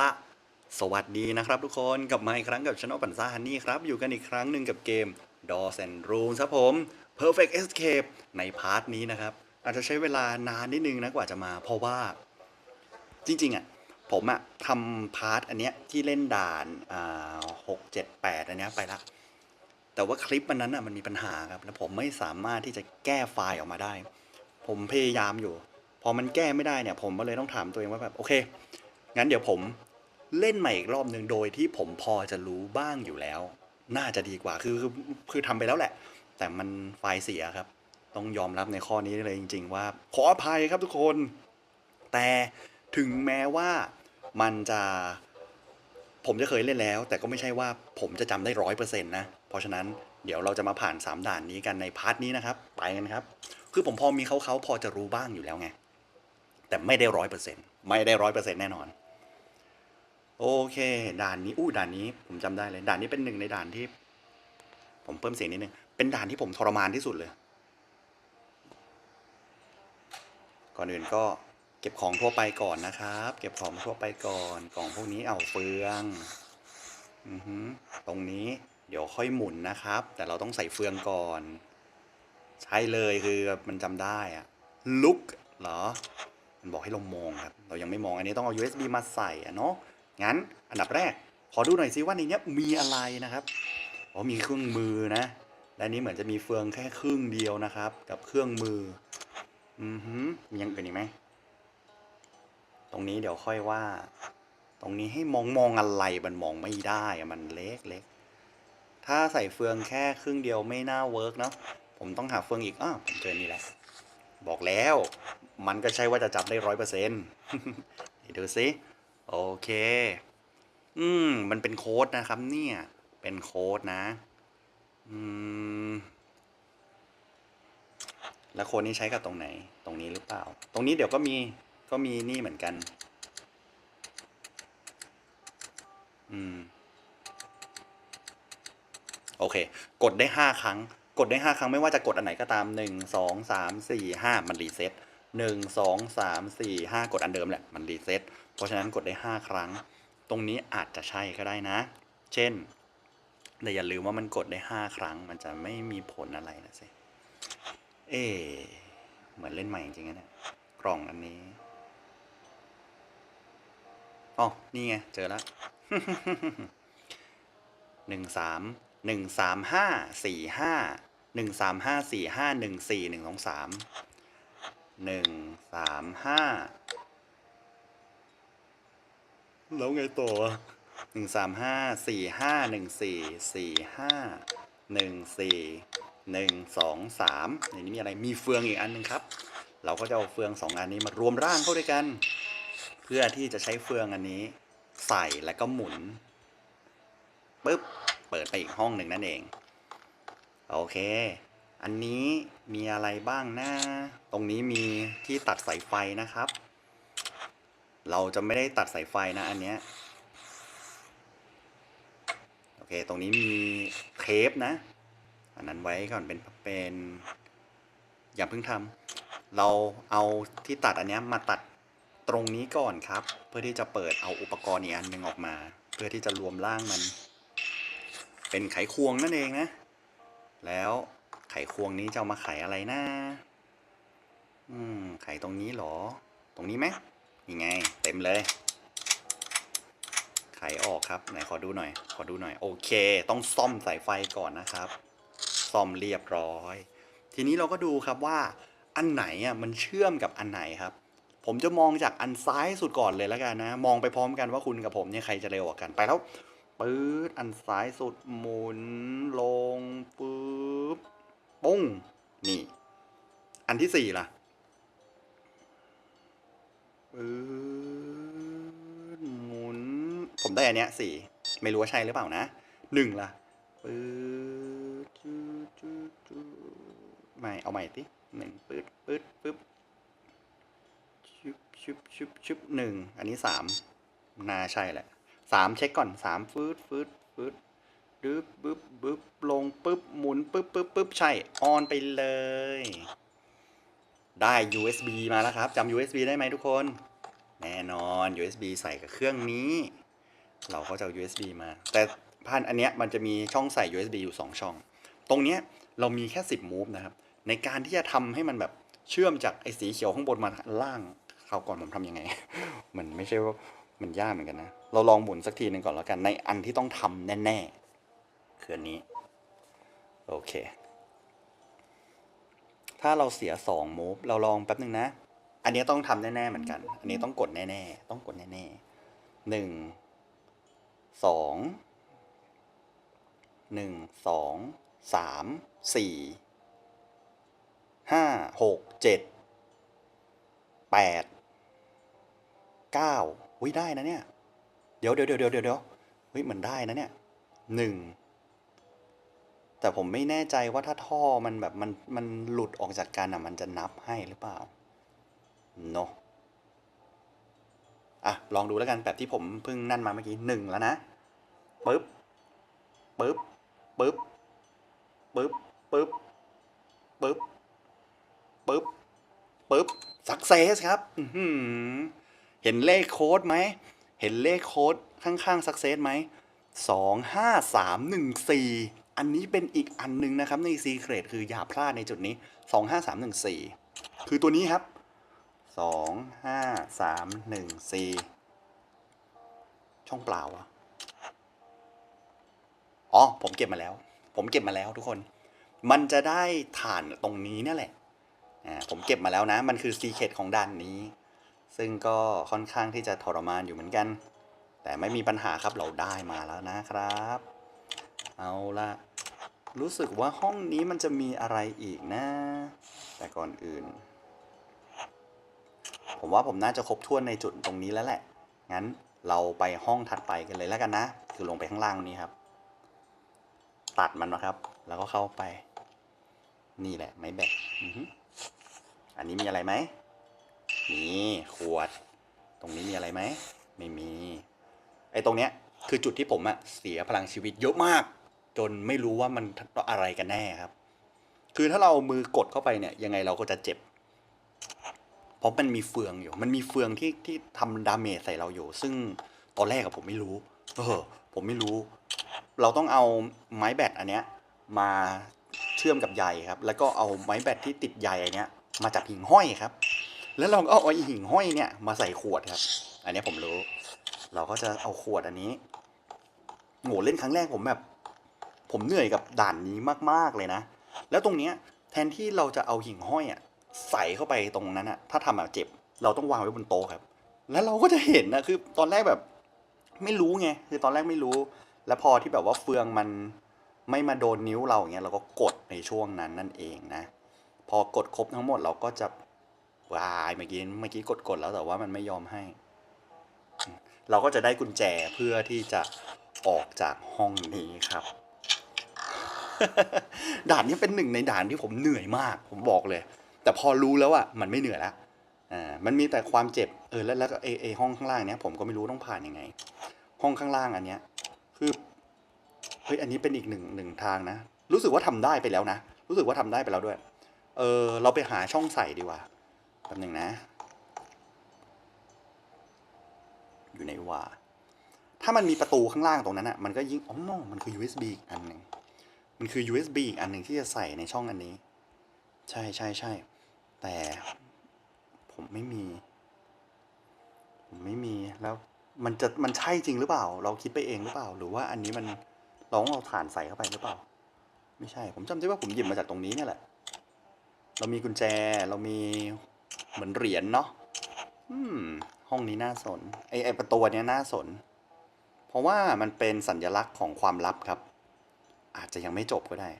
ละสวัสดีนะครับทุกคนกลับมาอีกครั้งกับช anel ปันซ่าฮันนี่ครับ อยู่กันอีกครั้งหนึ่งกับเกม Doors and Rooms ครับผม Perfect Escape ในพาร์ทนี้นะครับ อาจจะใช้เวลานานนิดนึงนะกว่าจะมา เพราะว่า จริง ๆอะผมอะทำพาร์ทอันเนี้ยที่เล่นด่านอ่าหกเจ็ดแปดอันเนี้ยไปละ แต่ว่าคลิปมันนั้นอะมันมีปัญหาครับ แล้วผมไม่สามารถที่จะแก้ไฟล์ออกมาได้ ผมพยายามอยู่ พอมันแก้ไม่ได้เนี่ย ผมก็เลยต้องถามตัวเองว่าแบบโอเค งั้นเดี๋ยวผมเล่นใหม่อีกรอบหนึ่งโดยที่ผมพอจะรู้บ้างอยู่แล้ว น่าจะดีกว่าคือคือคือทำไปแล้วแหละ แต่มันไฟล์เสียครับ ต้องยอมรับในข้อนี้เลยจริง ๆ ว่า ขออภัยครับทุกคน แต่ถึงแม้ว่ามันจะ ผมจะเคยเล่นแล้ว แต่ก็ไม่ใช่ว่าผมจะจำได้ร้อยเปอร์เซ็นต์นะ เพราะฉะนั้นเดี๋ยวเราจะมาผ่าน 3 ด่านนี้กันในพาร์ทนี้นะครับ ไปกันครับ คือผมพอมีเขาเขาๆพอจะรู้บ้างอยู่แล้วไง แต่ไม่ได้ร้อยเปอร์เซ็นต์ไม่ได้ร้อยเปอร์เซ็นต์แน่นอน โอเค ด่านนี้ อู้ด่านนี้ ผมจำได้เลย ด่านนี้เป็นหนึ่งในด่านที่ ผมเพิ่มเสียงนิดนึง เป็นด่านที่ผมทรมานที่สุดเลย ก่อนอื่นก็เก็บของทั่วไปก่อนนะครับ เก็บของทั่วไปก่อน กล่องพวกนี้เอาเฟืองอือฮึตรงนี้เดี๋ยวค่อยหมุนนะครับ แต่เราต้องใส่เฟืองก่อน ใช่เลยคือมันจำได้อะลุกเหรอ มันบอกให้เรามองครับ เรายังไม่มองอันนี้ต้องเอา USB มาใส่อะเนาะ งั้นอันดับแรก ขอดูหน่อยซิว่าในนี้มีอะไรนะครับอ๋อมีเครื่องมือนะ และนี้เหมือนจะมีเฟืองแค่ครึ่งเดียวนะครับ กับเครื่องมือ อือฮึมีอย่างอื่นอีกไหมตรงนี้เดี๋ยวค่อยว่า ตรงนี้ให้มองมองอะไรมันมองไม่ได้มันเล็กเล็กถ้าใส่เฟืองแค่ครึ่งเดียวไม่น่าเวิร์กเนาะผมต้องหาเฟืองอีกอ้าวผมเจอนี่แหละ บอกแล้ว มันก็ใช่ว่าจะจับได้ร้อยเปอร์เซ็นต์ดูสิ โอเค อืม มันเป็นโค้ดนะครับ เนี่ย เป็นโค้ดนะ อืม แล้วโค้ดนี้ใช้กับตรงไหน ตรงนี้หรือเปล่า ตรงนี้เดี๋ยวก็มี ก็มีนี่เหมือนกัน อืม โอเค กดได้ห้าครั้ง กดได้ห้าครั้งไม่ว่าจะกดอันไหนก็ตามหนึ่งสองสามสี่ห้ามันรีเซ็ต หนึ่งสองสามสี่ห้ากดอันเดิมแหละมันรีเซ็ตเพราะฉะนั้นกดได้ห้าครั้ง ตรงนี้อาจจะใช่ก็ได้นะ เช่นแต่อย่าลืมว่ามันกดได้ห้าครั้ง มันจะไม่มีผลอะไรนะสิเอ๊เหมือนเล่นใหม่จริงๆนะเนี่ยกล่องอันนี้อ๋อนี่ไง เจอแล้วหนึ่งสามหนึ่งสามห้าสี่ห้าหนึ่งสามห้าสี่ห้าหนึ่งสี่หนึ่งสองสาม หนึ่งสามห้าแล้วไงต่อหนึ่งสามห้าสี่ห้าหนึ่งสี่สี่ห้าหนึ่งสี่หนึ่งสองสามในนี้มีอะไรมีเฟืองอีกอันหนึ่งครับ เราก็จะเอาเฟืองสองอันนี้มารวมร่างเข้าด้วยกัน เพื่อที่จะใช้เฟืองอันนี้ ใส่แล้วก็หมุนปุ๊บเปิดไปอีกห้องหนึ่งนั่นเอง โอเค อันนี้มีอะไรบ้างนะ ตรงนี้มีที่ตัดสายไฟนะครับ เราจะไม่ได้ตัดสายไฟนะอันเนี้ย โอเค ตรงนี้มีเทปนะ อันนั้นไว้ก่อนเป็นเป็นอย่าเพิ่งทำเราเอาที่ตัดอันเนี้ยมาตัดตรงนี้ก่อนครับ เพื่อที่จะเปิดเอาอุปกรณ์อีกอันหนึ่งออกมา เพื่อที่จะรวมร่างมัน เป็นไขควงนั่นเองนะ แล้ว ไขควงนี้จะเอามาไขอะไรนะอืมไขตรงนี้เหรอ ตรงนี้ไหมนี่ไง เต็มเลย ไขออกครับ ไหนขอดูหน่อย ขอดูหน่อย โอเค ต้องซ่อมสายไฟก่อนนะครับ ซ่อมเรียบร้อย ทีนี้เราก็ดูครับว่า อันไหนอะมันเชื่อมกับอันไหนครับ ผมจะมองจากอันซ้ายสุดก่อนเลยแล้วกันนะ มองไปพร้อมกันว่าคุณกับผมเนี่ยใครจะเร็วกว่ากัน ไปแล้วปื๊ดอันซ้ายสุดหมุนลงปื๊บ ปุ้ง นี่ อันที่สี่ล่ะปื๊ดหมุน ผมได้อันเนี้ยสี่ ไม่รู้ว่าใช่หรือเปล่านะหนึ่งล่ะปื๊ดจูจูจูไม่ เอาใหม่ติหนึ่งปื๊ดปื๊ดปึ๊บชุบชุบชุบชุบหนึ่ง อันนี้สามน่าใช่แหละสามเช็คก่อนสามฟืดฟืดฟืด ดึบบึบบึบลงปึ๊บหมุนปึ๊บปึ๊บปึ๊บใช่ออนไปเลย ได้ USB มาแล้วครับจำ USB ได้ไหมทุกคน แน่นอน USB ใส่กับเครื่องนี้ เราก็จะเอา USB มา แต่พันอันเนี้ยมันจะมีช่องใส่ USB อยู่ 2 ช่อง ตรงเนี้ยเรามีแค่ 10มูฟนะครับ ในการที่จะทำให้มันแบบเชื่อมจากไอ้สีเขียวข้างบนมาล่างคราวก่อนผมทำยังไง มันไม่ใช่ว่ามันยากเหมือนกันนะ เราลองหมุนสักทีหนึ่งก่อนแล้วกันในอันที่ต้องทำแน่ๆ คืออันนี้ โอเค ถ้าเราเสียสองมูฟเราลองแป๊บนึงนะ อันนี้ต้องทำแน่ ๆ เหมือนกัน อันนี้ต้องกดแน่ ๆ ต้องกดแน่ๆหนึ่งสองหนึ่งสองสามสี่ห้าหกเจ็ดแปดเก้าอุ้ยได้นะเนี่ย เดี๋ยวเดี๋ยวเดี๋ยวเดี๋ยวเดี๋ยวเฮ้ยเหมือนได้นะเนี่ยหนึ่ง แต่ผมไม่แน่ใจว่าถ้าท่อมันแบบมันมันหลุดออกจากกันอะมันจะนับให้หรือเปล่าเนอะอะลองดูแล้วกันแบบที่ผมเพิ่งนั่นมาเมื่อกี้หนึ่งแล้วนะปึ๊บปึ๊บปึ๊บปึ๊บปึ๊บปึ๊บปึ๊บปึ๊บสักเซสครับเห็นเลขโค้ดไหม เห็นเลขโค้ดข้างๆสักเซสไหมสองห้าสามหนึ่งสี่ อันนี้เป็นอีกอันหนึ่งนะครับในซีเครตคืออย่าพลาดในจุดนี้สองห้าสามหนึ่งสี่คือตัวนี้ครับสองห้าสามหนึ่งสี่ช่องเปล่าอะอ๋อ ผมเก็บมาแล้ว ผมเก็บมาแล้วทุกคน มันจะได้ฐานตรงนี้นี่แหละอ่าผมเก็บมาแล้วนะ มันคือซีเคดของด่านนี้ ซึ่งก็ค่อนข้างที่จะทรมานอยู่เหมือนกัน แต่ไม่มีปัญหาครับเราได้มาแล้วนะครับ เอาละรู้สึกว่าห้องนี้มันจะมีอะไรอีกนะ แต่ก่อนอื่น ผมว่าผมน่าจะครบถ้วนในจุดตรงนี้แล้วแหละ งั้นเราไปห้องถัดไปกันเลยแล้วกันนะ คือลงไปข้างล่างนี้ครับ ตัดมันนะครับ แล้วก็เข้าไป นี่แหละ ไม้แบตอือหืออันนี้มีอะไรไหมมีขวด ตรงนี้มีอะไรไหม ไม่มี ไอ้ตรงเนี้ย คือจุดที่ผมอะเสียพลังชีวิตเยอะมาก จนไม่รู้ว่ามันอะไรกันแน่ครับ คือถ้าเรามือกดเข้าไปเนี่ย ยังไงเราก็จะเจ็บ เพราะมันมีเฟืองอยู่ มันมีเฟืองที่ที่ทำดาเมจใส่เราอยู่ ซึ่งตอนแรกอะผมไม่รู้ เออ ผมไม่รู้ เราต้องเอาไม้แบตอันเนี้ย มาเชื่อมกับใยครับ แล้วก็เอาไม้แบตที่ติดใยอันเนี้ย มาจับหิ่งห้อยครับ แล้วเราก็เอาไอ้หิ่งห้อยเนี่ยมาใส่ขวดครับ อันเนี้ยผมรู้ เราก็จะเอาขวดอันนี้โหเล่นครั้งแรกผมแบบ ผมเหนื่อยกับด่านนี้มากๆเลยนะ แล้วตรงเนี้ยแทนที่เราจะเอาหิ่งห้อยอะใส่เข้าไปตรงนั้นอะถ้าทำแบบเจ็บ เราต้องวางไว้บนโต๊ะครับ แล้วเราก็จะเห็นนะคือตอนแรกแบบ ไม่รู้ไงคือตอนแรกไม่รู้ แล้วพอที่แบบว่าเฟืองมันไม่มาโดนนิ้วเราอย่างเงี้ยเราก็กดในช่วงนั้นนั่นเองนะ พอกดครบทั้งหมดเราก็จะวายเมื่อกี้เมื่อกี้กดกดแล้วแต่ว่ามันไม่ยอมให้ เราก็จะได้กุญแจเพื่อที่จะออกจากห้องนี้ครับ ด่านนี้เป็นหนึ่งในด่านที่ผมเหนื่อยมาก ผมบอกเลย แต่พอรู้แล้วอะมันไม่เหนื่อยละอ่ามันมีแต่ความเจ็บเออแล้วแล้วก็ไอไอห้องข้างล่างเนี้ยผมก็ไม่รู้ต้องผ่านยังไง ห้องข้างล่างอันเนี้ย คือเฮ้ยอันนี้เป็นอีกหนึ่งหนึ่งทางนะ รู้สึกว่าทำได้ไปแล้วนะ รู้สึกว่าทำได้ไปแล้วด้วย เออเราไปหาช่องใส่ดีกว่าแป๊บหนึ่งนะ อยู่ในว่า ถ้ามันมีประตูข้างล่างตรงนั้นอะมันก็ยิ่งอ๋อมันคือ USB อีกอันหนึ่ง มันคือ USB อีกอันหนึ่งที่จะใส่ในช่องอันนี้ ใช่ใช่ใช่แต่ผมไม่มี ผมไม่มีแล้วมันจะมันใช่จริงหรือเปล่า เราคิดไปเองหรือเปล่า หรือว่าอันนี้มันเราต้องเอาถ่านใส่เข้าไปหรือเปล่า ไม่ใช่ ผมจำได้ว่าผมหยิบมาจากตรงนี้เนี่ยแหละ เรามีกุญแจเรามีเหมือนเหรียญเนาะอืม ห้องนี้น่าสนไอไอประตูเนี้ยน่าสน เพราะว่ามันเป็นสัญลักษณ์ของความลับครับ อาจจะยังไม่จบก็ได้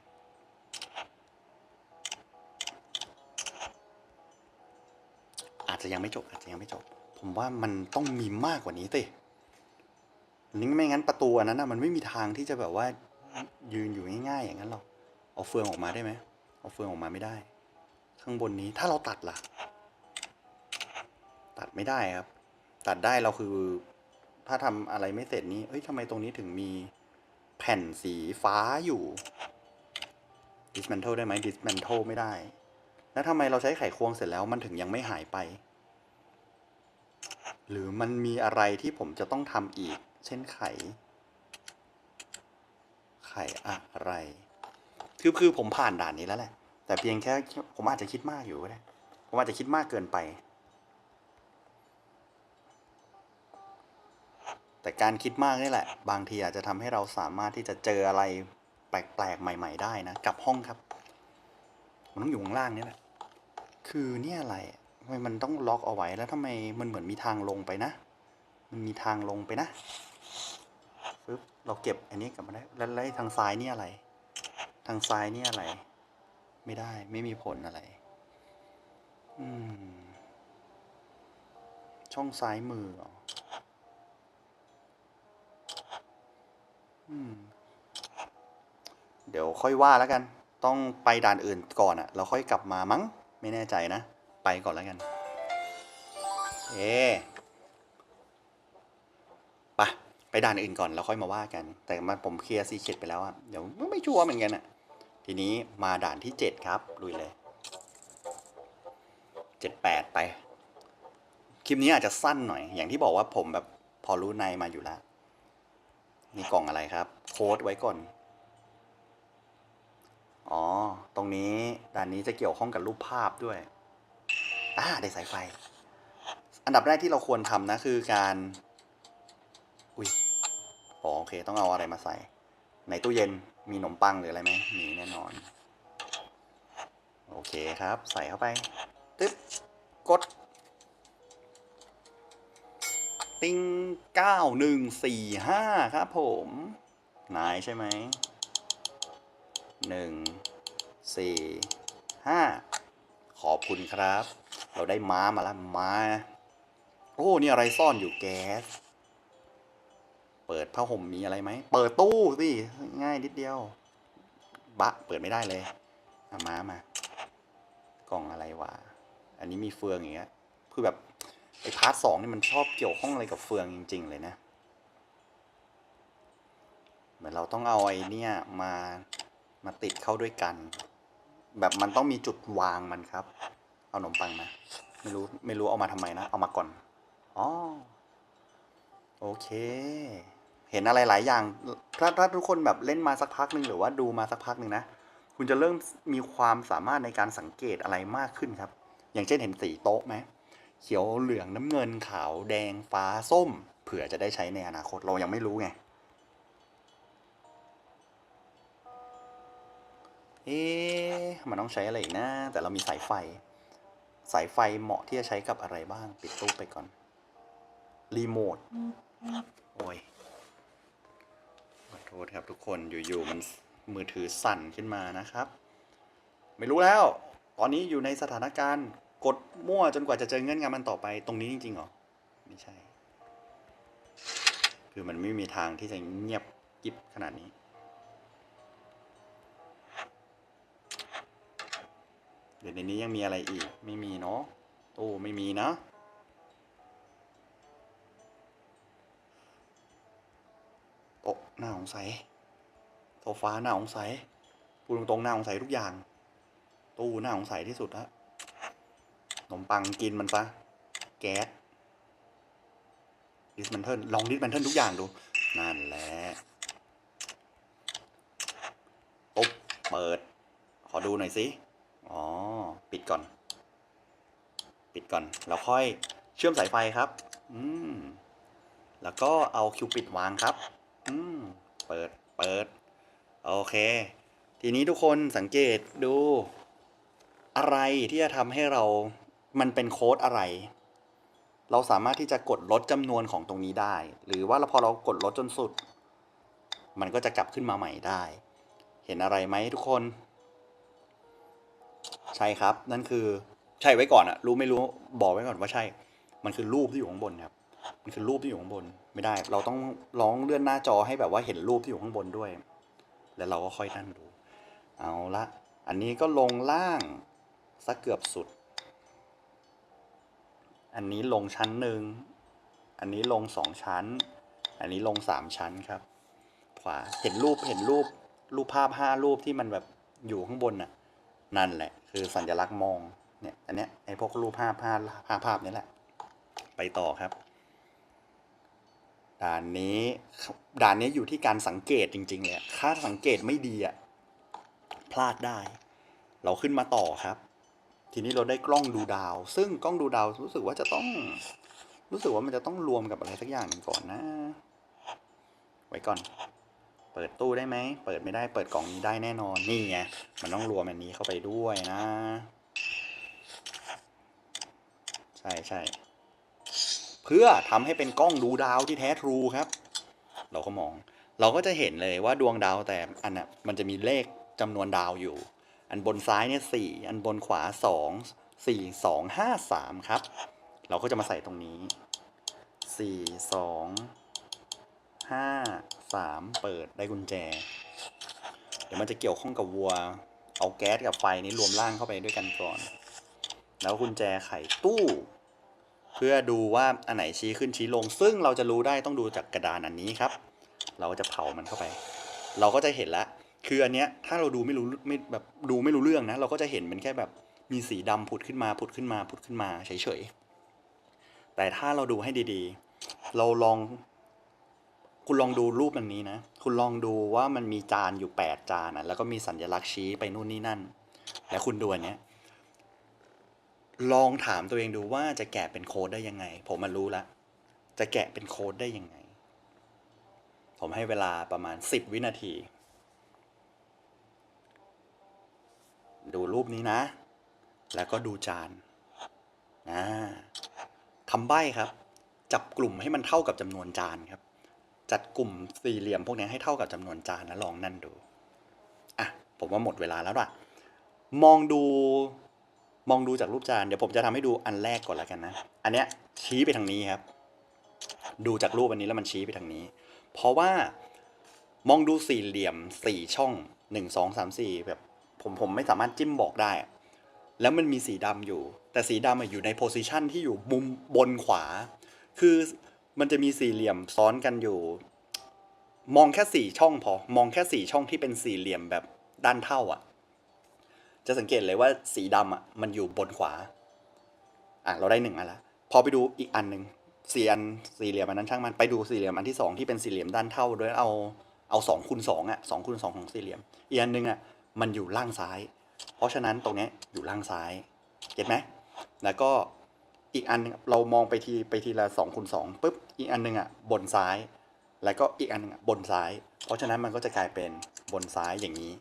อาจจะยังไม่จบ อาจจะยังไม่จบ ผมว่ามันต้องมีมากกว่านี้สินี่ไม่งั้นประตูอันนั้นนะมันไม่มีทางที่จะแบบว่า ยืนอยู่ง่ายๆอย่างนั้นหรอก เอาเฟืองออกมาได้ไหม เอาเฟืองออกมาไม่ได้ ข้างบนนี้ถ้าเราตัดล่ะ ตัดไม่ได้ครับ ตัดได้เราคือ ถ้าทำอะไรไม่เสร็จนี้ เอ้ยทำไมตรงนี้ถึงมี แผ่นสีฟ้าอยู่ dismantle ได้ไหม dismantle ไม่ได้ แล้วทำไมเราใช้ไขควงเสร็จแล้วมันถึงยังไม่หายไป หรือมันมีอะไรที่ผมจะต้องทำอีก เช่นไข ไขอะไร คือคือผมผ่านด่านนี้แล้วแหละ แต่เพียงแค่ผมอาจจะคิดมากอยู่ก็ได้ ผมอาจจะคิดมากเกินไป แต่การคิดมากนี่แหละ บางทีอาจจะทำให้เราสามารถที่จะเจออะไรแปลกๆ ใหม่ ๆ ได้นะ กลับห้องครับ มันต้องอยู่ข้างล่างนี่แหละ คือเนี่ยอะไรทำไมมันต้องล็อกเอาไว้แล้วทำไมมันเหมือนมีทางลงไปนะ มันมีทางลงไปนะปึ๊บเราเก็บอันนี้กลับมาได้แล้วแล้วไอ้ทางซ้ายนี่อะไร ทางซ้ายนี่อะไร ไม่ได้ไม่มีผลอะไร อืม ช่องซ้ายมือเหรอ อืม เดี๋ยวค่อยว่าแล้วกัน ต้องไปด่านอื่นก่อนอะเราค่อยกลับมามั้ง ไม่แน่ใจนะ ไปก่อนแล้วกัน เอไปไปด่านอื่นก่อนแล้วค่อยมาว่ากัน แต่มันผมเคลียร์ซีเคดไปแล้วอะเดี๋ยวไม่ชัวร์เหมือนกันอะทีนี้มาด่านที่เจ็ดครับลุยเลยเจ็ดแปดไป คลิปนี้อาจจะสั้นหน่อย อย่างที่บอกว่าผมแบบพอรู้ในมาอยู่แล้ว นี่กล่องอะไรครับ โค้ดไว้ก่อน อ๋อ ตรงนี้ด่านนี้จะเกี่ยวข้องกับรูปภาพด้วย อ่าได้สายไฟ อันดับแรกที่เราควรทำนะคือการ อุ้ยอ๋อโอเค ต้องเอาอะไรมาใส่ ในตู้เย็นมีขนมปังหรืออะไรไหมมีแน่นอน โอเคครับ ใส่เข้าไป ตึ๊บ กด ติ้งเก้าหนึ่งสี่ห้าครับผมนายใช่ไหมหนึ่งสี่ห้าขอบคุณครับ เราได้ม้ามาแล้วม้า โอ้ นี่อะไรซ่อนอยู่แก๊ส เปิดผ้าห่มมีอะไรไหม เปิดตู้สิ ง่ายนิดเดียว บะ เปิดไม่ได้เลยเอาม้ามา กล่องอะไรวะ อันนี้มีเฟืองอย่างเงี้ย คือแบบ ไอ้พาร์ทสองนี่มันชอบเกี่ยวข้องอะไรกับเฟืองจริง ๆ เลยนะ เหมือนเราต้องเอาไอ้เนี่ยมามาติดเข้าด้วยกัน แบบมันต้องมีจุดวางมันครับ เอาขนมปังมาไม่รู้ไม่รู้เอามาทำไมนะ เอามาก่อนอ๋อโอเค เห็นอะไรหลายอย่างถ้าถ้าทุกคนแบบเล่นมาสักพักหนึ่งหรือว่าดูมาสักพักหนึ่งนะคุณจะเริ่มมีความสามารถในการสังเกตอะไรมากขึ้นครับ อย่างเช่นเห็นสีโต๊ะไหม เขียวเหลืองน้ำเงินขาวแดงฟ้าส้ม เผื่อจะได้ใช้ในอนาคตเรายังไม่รู้ไง เอ๊ะมันต้องใช้อะไรอีกนะ แต่เรามีสายไฟ สายไฟเหมาะที่จะใช้กับอะไรบ้าง ปิดตู้ไปก่อน รีโมท โอ้ยขอโทษครับทุกคนอยู่ๆมันมือถือสั่นขึ้นมานะครับ ไม่รู้แล้ว ตอนนี้อยู่ในสถานการณ์ กดมั่วจนกว่าจะเจอเงื่อนงำมันต่อไปตรงนี้จริงๆเหรอ ไม่ใช่ คือมันไม่มีทางที่จะเงียบกิบขนาดนี้ เดี๋ยวในนี้ยังมีอะไรอีก ไม่มีเนาะตู้ไม่มีนะโต๊ะหน้าสงสัยโซฟาหน้าสงสัยพูดตรงๆหน้าสงสัยทุกอย่าง ตู้หน้าสงสัยที่สุดละ นมปังกินมันซะ แก๊สดิสมันเทิลลองดิสมันเทิลทุกอย่างดู นั่นแหละปุ๊บเปิด ขอดูหน่อยสิอ๋อ ปิดก่อน ปิดก่อน แล้วค่อยเชื่อมสายไฟครับ อืม แล้วก็เอาคิวปิดวางครับ อืม เปิด เปิด โอเค ทีนี้ทุกคนสังเกตดู อะไรที่จะทำให้เรา มันเป็นโค้ดอะไร เราสามารถที่จะกดลดจำนวนของตรงนี้ได้ หรือว่าพอเรากดลดจนสุด มันก็จะกลับขึ้นมาใหม่ได้ เห็นอะไรไหมทุกคน ใช่ครับ นั่นคือใช่ไว้ก่อนอะรู้ไม่รู้บอกไว้ก่อนว่าใช่ มันคือรูปที่อยู่ข้างบนครับ มันคือรูปที่อยู่ข้างบน ไม่ได้ เราต้องร้องเลื่อนหน้าจอให้แบบว่าเห็นรูปที่อยู่ข้างบนด้วย แล้วเราก็ค่อยนั่งดู เอาละ อันนี้ก็ลงล่างสักเกือบสุด อันนี้ลงชั้นหนึ่ง อันนี้ลงสองชั้น อันนี้ลงสามชั้นครับ ขวา เห็นรูป เห็นรูป รูปภาพห้ารูปที่มันแบบอยู่ข้างบนน่ะ นั่นแหละ คือสัญลักษณ์มอง เนี่ย อันเนี้ย ไอ้พวกรูปภาพภาพภาพภาพนี้แหละ ไปต่อครับ ด่านนี้ ด่านนี้อยู่ที่การสังเกตจริงๆเลยถ้าสังเกตไม่ดีอะพลาดได้ เราขึ้นมาต่อครับ ทีนี้เราได้กล้องดูดาว ซึ่งกล้องดูดาวรู้สึกว่าจะต้อง รู้สึกว่ามันจะต้องรวมกับอะไรสักอย่างหนึ่งก่อนนะ ไว้ก่อน เปิดตู้ได้ไหม เปิดไม่ได้ เปิดกล่องนี้ได้แน่นอน นี่ไง มันต้องรวมอันนี้เข้าไปด้วยนะ ใช่ใช่ เพื่อทำให้เป็นกล้องดูดาวที่แท้ทรูครับ เราก็มอง เราก็จะเห็นเลยว่าดวงดาวแต่อันน่ะ มันจะมีเลขจำนวนดาวอยู่ อันบนซ้ายเนี่ยสี่อันบนขวาสองสี่สองห้าสามครับ เราก็จะมาใส่ตรงนี้สี่สองห้าสามเปิดได้กุญแจ เดี๋ยวมันจะเกี่ยวข้องกับวัว เอาแก๊สกับไฟนี้รวมร่างเข้าไปด้วยกันก่อน แล้วกุญแจไขตู้ เพื่อดูว่าอันไหนชี้ขึ้นชี้ลง ซึ่งเราจะรู้ได้ต้องดูจากกระดานอันนี้ครับ เราก็จะเผามันเข้าไป เราก็จะเห็นแล้ว คืออันเนี้ยถ้าเราดูไม่รู้ไม่แบบดูไม่รู้เรื่องนะ เราก็จะเห็นเป็นแค่แบบมีสีดำผุดขึ้นมาผุดขึ้นมาผุดขึ้นมาเฉยๆแต่ถ้าเราดูให้ดีๆ เราลอง คุณลองดูรูปอันนี้นะ คุณลองดูว่ามันมีจานอยู่แปดจานอะแล้วก็มีสัญลักษณ์ชี้ไปนู่นนี่นั่น แล้วคุณดูอันเนี้ยลองถามตัวเองดูว่าจะแกะเป็นโค้ดได้ยังไง ผมมารู้แล้วจะแกะเป็นโค้ดได้ยังไง ผมให้เวลาประมาณสิบวินาที ดูรูปนี้นะ แล้วก็ดูจานนะคำใบ้ครับ จับกลุ่มให้มันเท่ากับจำนวนจานครับ จัดกลุ่มสี่เหลี่ยมพวกนี้ให้เท่ากับจำนวนจานแล้วลองนั่นดูอะผมว่าหมดเวลาแล้วล่ะ มองดูมองดูจากรูปจานเดี๋ยวผมจะทำให้ดูอันแรกก่อนแล้วกันนะ อันเนี้ยชี้ไปทางนี้ครับ ดูจากรูปอันนี้แล้วมันชี้ไปทางนี้ เพราะว่ามองดูสี่เหลี่ยมสี่ช่องหนึ่งสองสามสี่แบบ ผมผมไม่สามารถจิ้มบอกได้ แล้วมันมีสีดำอยู่ แต่สีดำอะอยู่ในโพซิชันที่อยู่มุมบนขวา คือมันจะมีสี่เหลี่ยมซ้อนกันอยู่ มองแค่สี่ช่องพอ มองแค่สี่ช่องที่เป็นสี่เหลี่ยมแบบด้านเท่าอะ จะสังเกตเลยว่าสีดำอะมันอยู่บนขวา อะเราได้หนึ่งอันละ พอไปดูอีกอันหนึ่งสี่อันสี่เหลี่ยมอันนั้นช่างมันไปดูสี่เหลี่ยมอันที่สองที่เป็นสี่เหลี่ยมด้านเท่าโดยเอาเอาสองคูณสองอะสองคูณสองของสี่เหลี่ยม อีกอันหนึ่งอะ มันอยู่ล่างซ้าย เพราะฉะนั้นตรงนี้อยู่ล่างซ้ายเก็ตไหมแล้วก็อีกอันหนึงเรามองไปทีไปทีละสองคูณสองปุ๊บอีกอันหนึ่งอะบนซ้าย แล้วก็อีกอันหนึงอะบนซ้าย เพราะฉะนั้นมันก็จะกลายเป็นบนซ้ายอย่างนี้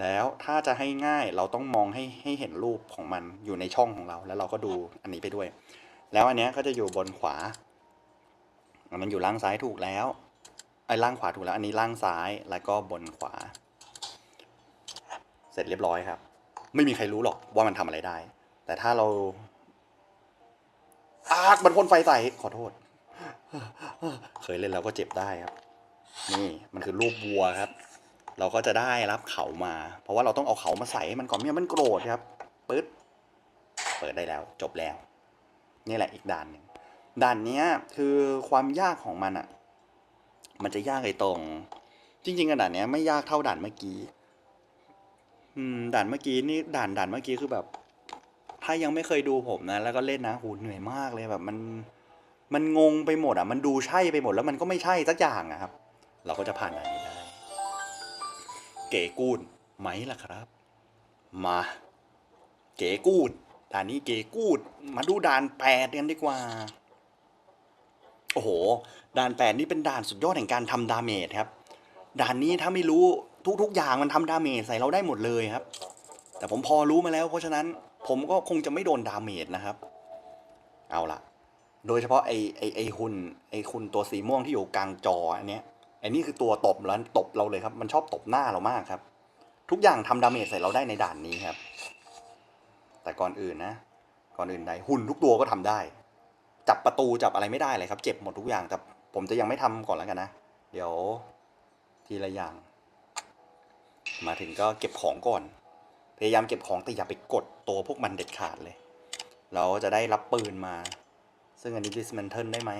แล้วถ้าจะให้ง่ายเราต้องมองให้ให้เห็นรูปของมันอยู่ในช่องของเรา แล้วเราก็ดูอันนี้ไปด้วย แล้วอันเนี้ยก็จะอยู่บนขวา มันอยู่ล่างซ้ายถูกแล้วไอ้ล่างขวาถูกแล้ว อันนี้ล่างซ้ายแล้วก็บนขวา ร็จเรียบร้อยครับ ไม่มีใครรู้หรอกว่ามันทำอะไรได้ แต่ถ้าเราอาดมันพ่นไฟใส่ขอโทษ เคยเล่นแล้วก็เจ็บได้ครับ นี่มันคือรูปวัวครับ เราก็จะได้รับเขามา เพราะว่าเราต้องเอาเขามาใส่ให้มันก่อนไม่งั้นมันโกรธครับปึ๊ดเปิดได้แล้ว จบแล้ว นี่แหละอีกด่านหนึ่งด่านเนี้ยคือความยากของมันอะ่ะ มันจะยากไอ้ตรง จริงๆอะด่านเนี้ยไม่ยากเท่าด่านเมื่อกี้ อืมด่านเมื่อกี้นี่ด่านด่านเมื่อกี้คือแบบ ถ้ายังไม่เคยดูผมนะ แล้วก็เล่นนะหูเหนื่อยมากเลยแบบมัน มันงงไปหมดอะ มันดูใช่ไปหมดแล้วมันก็ไม่ใช่สักอย่างอะครับ เราก็จะผ่านด่านนี้ได้ เก๋กูดไหมล่ะครับ มา เก๋กูดด่านนี้เก๋กูด มาดูด่านแปดกันดีกว่า โอ้โห ด่านแปดนี่เป็นด่านสุดยอดแห่งการทำดาเมจครับ ด่านนี้ถ้าไม่รู้ ทุก ๆ อย่างมันทำดาเมจใส่เราได้หมดเลยครับ แต่ผมพอรู้มาแล้ว เพราะฉะนั้นผมก็คงจะไม่โดนดาเมจนะครับ เอาล่ะโดยเฉพาะไอไอไอหุ่นไอคุณตัวสีม่วงที่อยู่กลางจออันเนี้ยไอันนี้คือตัวตบแล้วตบเราเลยครับ มันชอบตบหน้าเรามากครับ ทุกอย่างทำดาเมจใส่เราได้ในด่านนี้ครับ แต่ก่อนอื่นนะ ก่อนอื่นใดหุ่นทุกตัวก็ทำได้ จับประตูจับอะไรไม่ได้เลยครับ เจ็บหมดทุกอย่างแต่ผมจะยังไม่ทำก่อนแล้วกันนะ เดี๋ยวทีละอย่าง มาถึงก็เก็บของก่อน พยายามเก็บของแต่อย่าไปกดตัวพวกมันเด็ดขาดเลย เราจะได้รับปืนมา ซึ่งอันนี้ dismantle ได้ไหม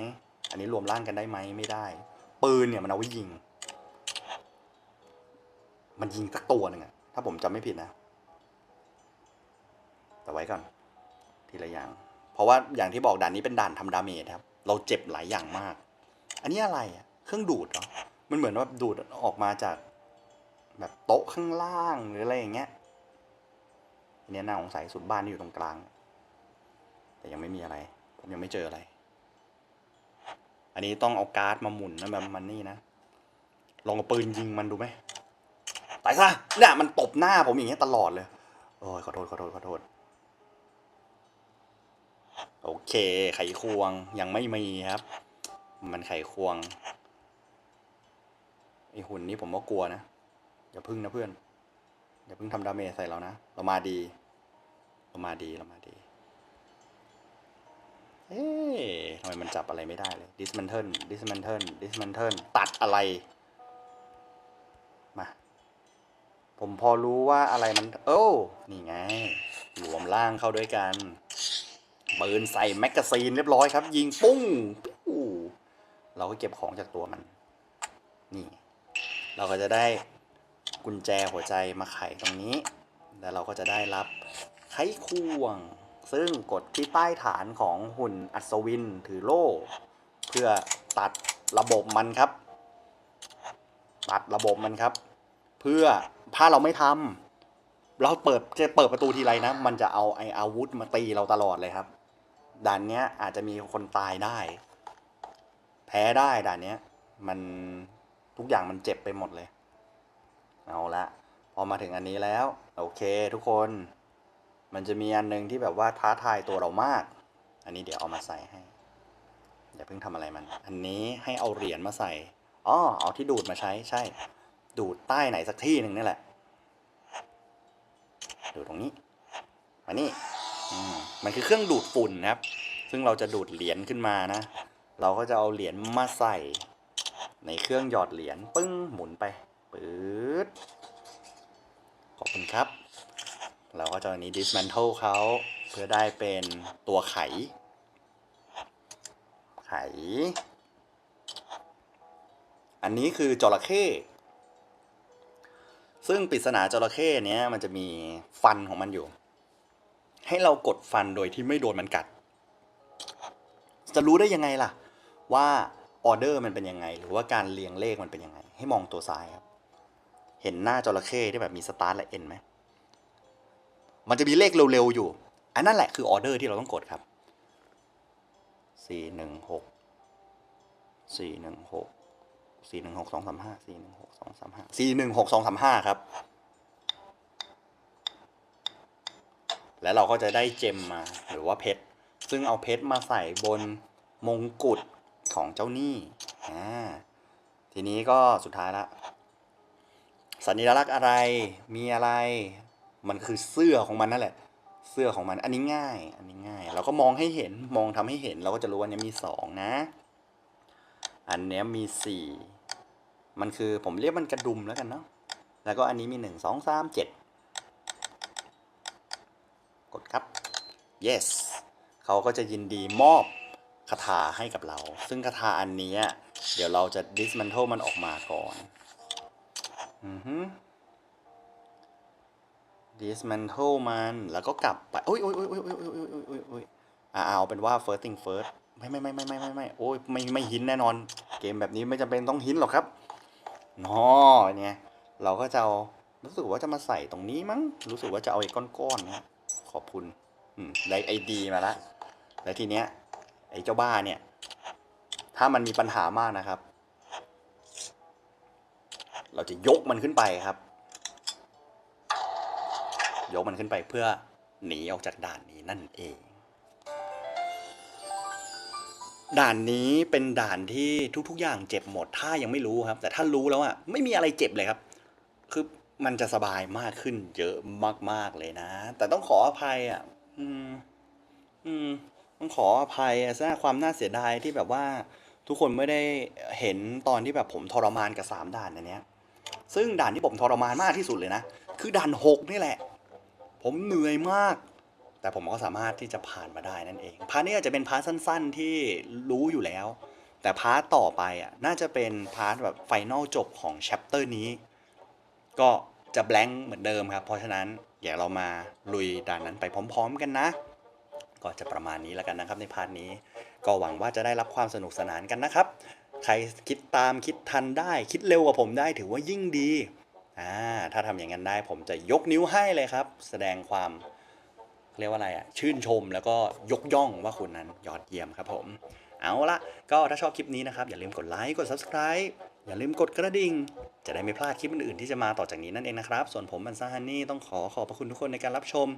อันนี้รวมร่างกันได้ไหมไม่ได้ ปืนเนี่ยมันเอาไว้ยิง มันยิงสักตัวหนึ่งอะถ้าผมจำไม่ผิดนะ แต่ไว้ก่อน ทีละอย่าง เพราะว่าอย่างที่บอกด่านนี้เป็นด่านทำดาเมจครับ เราเจ็บหลายอย่างมาก อันนี้อะไรอะเครื่องดูดเหรอ มันเหมือนว่าดูดออกมาจาก แบบโต๊ะข้างล่างหรืออะไรอย่างเงี้ยอันนี้น่าสงสัยสุดบ้านที่อยู่ตรงกลาง แต่ยังไม่มีอะไร ผมยังไม่เจออะไร อันนี้ต้องเอาการ์ดมาหมุนนะแบบมันนี่นะ ลองเอาปืนยิงมันดูไหมตายซะเนี่ยมันตบหน้าผมอย่างเงี้ยตลอดเลย โอ้ยขอโทษขอโทษขอโทษ โอเค ไขควงยังไม่มีครับ มันไขควงไอหุ่นนี้ผมก็กลัวนะ อย่าพึ่งนะเพื่อน อย่าพึ่งทำดาเมจใส่เรานะ เรามาดี เรามาดีเรามาดี เอ๊ะทำไมมันจับอะไรไม่ได้เลย dismantle dismantle dismantle ตัดอะไร มา ผมพอรู้ว่าอะไรมัน โอ้นี่ไงรวมร่างเข้าด้วยกันปืนใส่แมกกาซีนเรียบร้อยครับ ยิงปุ้งปิ้วเราก็เก็บของจากตัวมัน นี่ เราก็จะได้ กุญแจหัวใจมาไขตรงนี้ แล้วเราก็จะได้รับไขควง ซึ่งกดที่ใต้ฐานของหุ่นอัศวินถือโล่ เพื่อตัดระบบมันครับ ตัดระบบมันครับ เพื่อถ้าเราไม่ทำเราเปิดจะเปิดประตูทีไรนะ มันจะเอาไออาวุธมาตีเราตลอดเลยครับด่านเนี้ยอาจจะมีคนตายได้ แพ้ได้ด่านเนี้ย มันทุกอย่างมันเจ็บไปหมดเลย เอาละพอมาถึงอันนี้แล้ว โอเคทุกคน มันจะมีอันหนึงที่แบบว่าท้าทายตัวเรามาก อันนี้เดี๋ยวเอามาใส่ให้ อย่าเพิ่งทำอะไรมัน อันนี้ให้เอาเหรียญมาใส่อ๋อเอาที่ดูดมาใช้ใช่ ดูดใต้ไหนสักที่หนึ่งนี่แหละ ดูตรงนี้มานี่อืมมันคือเครื่องดูดฝุ่นนะครับ ซึ่งเราจะดูดเหรียญขึ้นมานะ เราก็จะเอาเหรียญมาใส่ ในเครื่องหยอดเหรียญปึ้งหมุนไป ปื๊ดขอบคุณครับ เราก็จะอันนี้ dismantle เขาเพื่อได้เป็นตัวไข ไข อันนี้คือจระเข้ซึ่งปริศนาจระเข้เนี้ยมันจะมีฟันของมันอยู่ ให้เรากดฟันโดยที่ไม่โดนมันกัด จะรู้ได้ยังไงล่ะ ว่าออเดอร์มันเป็นยังไง หรือว่าการเรียงเลขมันเป็นยังไง ให้มองตัวซ้ายครับ เห็นหน้าจระเข้ที่แบบมีสตาร์ทและเอ็นไหมมันจะมีเลขเร็วๆอยู่ อันนั่นแหละคือออเดอร์ที่เราต้องกดครับสี่หนึ่งหกสี่หนึ่งหกสี่หนึ่งหกสองสามห้าสี่หนึ่งหกสองสามห้าสี่หนึ่งหกสองสามห้าครับ แล้วเราก็จะได้เจมมาหรือว่าเพชร ซึ่งเอาเพชรมาใส่บนมงกุฎของเจ้าหนี้ อ่า ทีนี้ก็สุดท้ายละ สัญลักษณ์อะไรมีอะไร มันคือเสื้อของมันนั่นแหละ เสื้อของมันอันนี้ง่าย อันนี้ง่าย เราก็มองให้เห็นมองทำให้เห็น เราก็จะรู้ว่าเนี้ยมีสองนะ อันเนี้ยมีสี่มันคือผมเรียกมันกระดุมแล้วกันเนาะแล้วก็อันนี้มีหนึ่งสองสามเจ็ดกดครับ yes เขาก็จะยินดีมอบคาถาให้กับเรา ซึ่งคาถาอันนี้ เดี๋ยวเราจะ dismantle มันออกมาก่อน dismantle มันแล้วก็กลับไปโอ้ยโอ้ยโอ้ยโอ้ยโอ้ยโอ้ยโอ้ยโอ้ยโอ้ยอ่าเอาเป็นว่า first thing first ไม่ไม่ไม่ไม่ไม่ไม่ไม่โอ้ยไม่ไม่หินแน่นอน เกมแบบนี้ไม่จำเป็นต้องหินหรอกครับนอเนี่ยเราก็จะเอารู้สึกว่าจะมาใส่ตรงนี้มั้งรู้สึกว่าจะเอาไอ้ก้อนๆเนี่ยขอบคุณอืมได้ไอดีมาละแล้วทีเนี้ยไอ้เจ้าบ้าเนี่ย ถ้ามันมีปัญหามากนะครับ เราจะยกมันขึ้นไปครับ ยกมันขึ้นไปเพื่อหนีออกจากด่านนี้นั่นเอง ด่านนี้เป็นด่านที่ทุก ๆ อย่างเจ็บหมด ถ้ายังไม่รู้ครับ แต่ถ้ารู้แล้วอะไม่มีอะไรเจ็บเลยครับ คือมันจะสบายมากขึ้นเยอะมาก ๆ เลยนะ แต่ต้องขออภัยอะ อืม อืม ต้องขออภัยซะความน่าเสียดายที่แบบว่าทุกคนไม่ได้เห็นตอนที่แบบผมทรมานกับสามด่านอันเนี้ย ซึ่งด่านที่ผมทรมานมากที่สุดเลยนะ คือด่านหกนี่แหละ ผมเหนื่อยมาก แต่ผมก็สามารถที่จะผ่านมาได้นั่นเอง พาร์ทนี้อาจจะเป็นพาร์ทสั้น ๆ ที่รู้อยู่แล้ว แต่พาร์ทต่อไปอะน่าจะเป็นพาร์ทแบบไฟนอลจบของแชปเตอร์นี้ ก็จะแบงค์เหมือนเดิมครับ เพราะฉะนั้นอย่าเรามาลุยด่านนั้นไปพร้อม ๆ กันนะ ก็จะประมาณนี้แล้วกันนะครับในพาร์ทนี้ ก็หวังว่าจะได้รับความสนุกสนานกันนะครับ ใครคิดตามคิดทันได้ คิดเร็วกว่าผมได้ถือว่ายิ่งดีอ่าถ้าทำอย่างนั้นได้ผมจะยกนิ้วให้เลยครับ แสดงความเรียกว่าอะไรอะชื่นชมแล้วก็ยกย่องว่าคุณนั้นยอดเยี่ยมครับผม เอาละก็ถ้าชอบคลิปนี้นะครับ อย่าลืมกดไลค์กด subscribe อย่าลืมกดกระดิ่ง จะได้ไม่พลาดคลิปอื่นๆที่จะมาต่อจากนี้นั่นเองนะครับ ส่วนผมบันซ่าฮันนี่ต้องขอขอบพระคุณทุกคนในการรับชม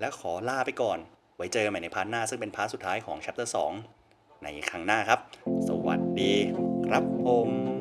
และขอลาไปก่อน ไว้เจอกันใหม่ในพาร์ทหน้าซึ่งเป็นพาร์ทสุดท้ายของ chapter 2 ในครั้งหน้าครับส วัสดีครับผม